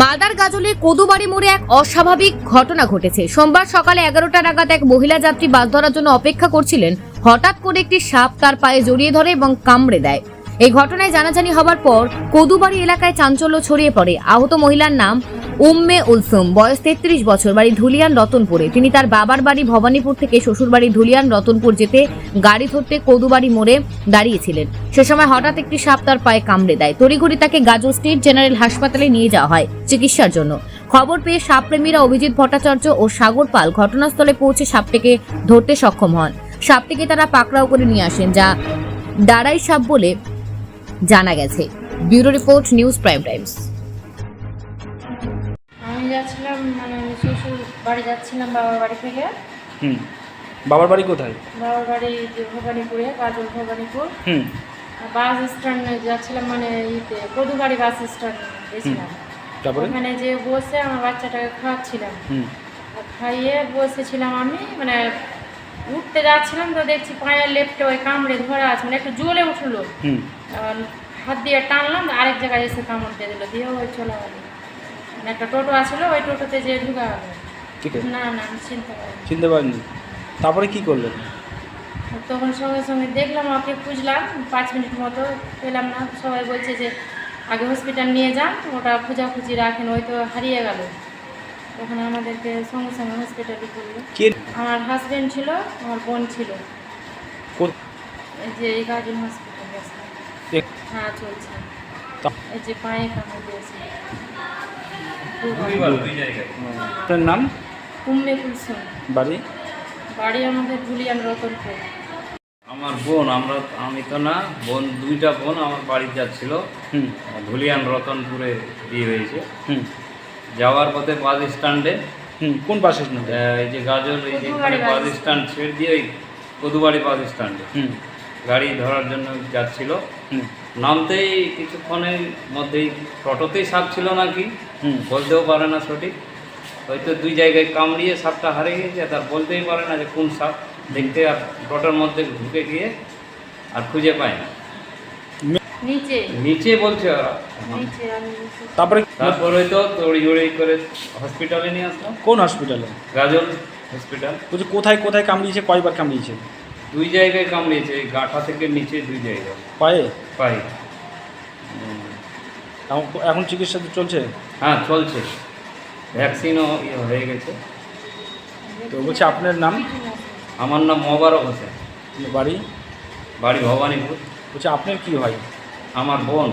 মালদার গাজলের কদুবাড়ি মোড়ে এক অস্বাভাবিক ঘটনা ঘটেছে। সোমবার সকালে এগারোটা নাগাদ এক মহিলা যাত্রী বাস ধরার জন্য অপেক্ষা করছিলেন। হঠাৎ করে একটি সাপ তার পায়ে জড়িয়ে ধরে এবং কামড়ে দেয়। এই ঘটনায় জানাজানি হবার পর কদুবাড়ি এলাকায় চাঞ্চল্য ছড়িয়ে পড়ে। আহত মহিলার নাম উম্মে উলসুম, বয়স তেত্রিশ বছর, বাড়ি ধুলিয়ান, রতনপুরে। তিনি তার বাবার বাড়ি ভবানীপুর থেকে শ্বশুরবাড়ি ধুলিয়ান, রতনপুর যেতে গাড়ি ধরতে কদুবাড়ি মোড়ে দাঁড়িয়েছিলেন। সে সময় হঠাৎ একটি সাপ তার পায়ে কামড়ে দেয়। তড়িঘড়ি তাকে গাজল স্টেট জেনারেল হাসপাতালে নিয়ে যাওয়া হয় চিকিৎসার জন্য। খবর পেয়ে সাপপ্রেমীরা অভিজিৎ ভট্টাচার্য ও সাগর পাল ঘটনাস্থলে পৌঁছে সাপটিকে ধরতে সক্ষম হন। সাপটিকে তারা পাকড়াও করে নিয়ে আসেন, যা দাঁড়াই সাপ বলে জানা গেছে। Bureau report, news prime times. বাড়ি যাচ্ছিলাম বাবার বাড়ি থেকে। হুম। বাবার বাড়ি কোথায়? বাবার বাড়ি যে ভবানীপুরে কাজল ভবানীপুর হুম বাস স্ট্যান্ডে যাচ্ছিলাম মানে ইতে কদুবাড়ি বাস স্ট্যান্ড গেছিলাম। তারপরে? ওখানে যে বসে আমার বাচ্চাটাকে খাওয়াচ্ছিলাম। হুম। আর খাইয়ে বসেছিলাম আমি মানে উঠতে যাচ্ছিলাম তো দেখছি পায়ের লেপটে ওই কামড়ে ধরা আছে মানে একটু জ্বলে উঠল। হাত দিয়ে টানলাম আরেক জায়গায় এসে কামড় দিয়ে দিল দিয়ে ওই চলে গেল। মানে একটা টোটো আসলো ওই টোটোতে যে ঢুকা গেল। ঠিক আছে না না আমি চিনতে পারিনি। চিনতে পারিনি। তারপরে কি করলেন? তখন সঙ্গে সঙ্গে দেখলাম ওকে খুঁজলাম পাঁচ মিনিট মতো পেলাম না। সবাই বলছে যে আগে হসপিটাল নিয়ে যান ওটা খোঁজাখুঁজি রাখেন ওই তো হারিয়ে গেল। তখন আমাদেরকে সঙ্গে সঙ্গে হসপিটালে করল। কে? আমার হাজব্যান্ড ছিল আমার বোন ছিল। এই যে এই গাজন হসপিটাল গেছে হ্যাঁ চলছে। এই যে পায়ে কামড় দিয়েছে। নাম? কুলসুম। বাড়ি? বাড়ি আমাদের ধুলিয়ান রতনপুর। আমার বোন আমরা আমি তো না বোন দুইটা বোন আমার বাড়ি যাচ্ছিল। ধুলিয়ান রতনপুরে বিয়ে হয়েছে। হুম। যাওয়ার পথে বাস স্ট্যান্ডে। হুম কোন বাসে শুনতে এই যে গাজল এই যে বাস। স্ট্যান্ড ছেড়ে দিয়ে ওই কদুবাড়ি বাস স্ট্যান্ডে। হুম। গাড়ি ধরার জন্য যাচ্ছিল। হুম। নামতেই কিছুক্ষণের মধ্যেই টোটোতেই সাপ ছিল নাকি? হুম। বলতেও পারে না সঠিক। হয়তো দুই জায়গায় কামড়িয়ে সাপটা হারিয়ে গেছে তার বলতেই পারে না যে কোন সাপ দেখতে আর টোটোর মধ্যে ঢুকে গিয়ে আর খুঁজে পায় না। নিচে। নিচে বলছে ওরা। তারপরে তারপরে তো তড়িঘড়ি করে হসপিটালে নিয়ে আসলাম কোন হসপিটালে গাজল হসপিটাল বলছি কোথায় কোথায় কামড়িয়েছে কয়বার কামড়িয়েছে? দুই জায়গায় কামড়িয়েছে গাঁঠা থেকে নিচে দুই জায়গায়। পায়ে? এখন এখন চিকিৎসা চলছে? হ্যাঁ চলছে। ভ্যাকসিনও ইয়ে হয়ে গেছে। তো বলছি আপনার নাম? আমার নাম মোবারক হোসেন। বাড়ি? বাড়ি ভবানীপুর। বলছি আপনার কি হয়? আমার বোন।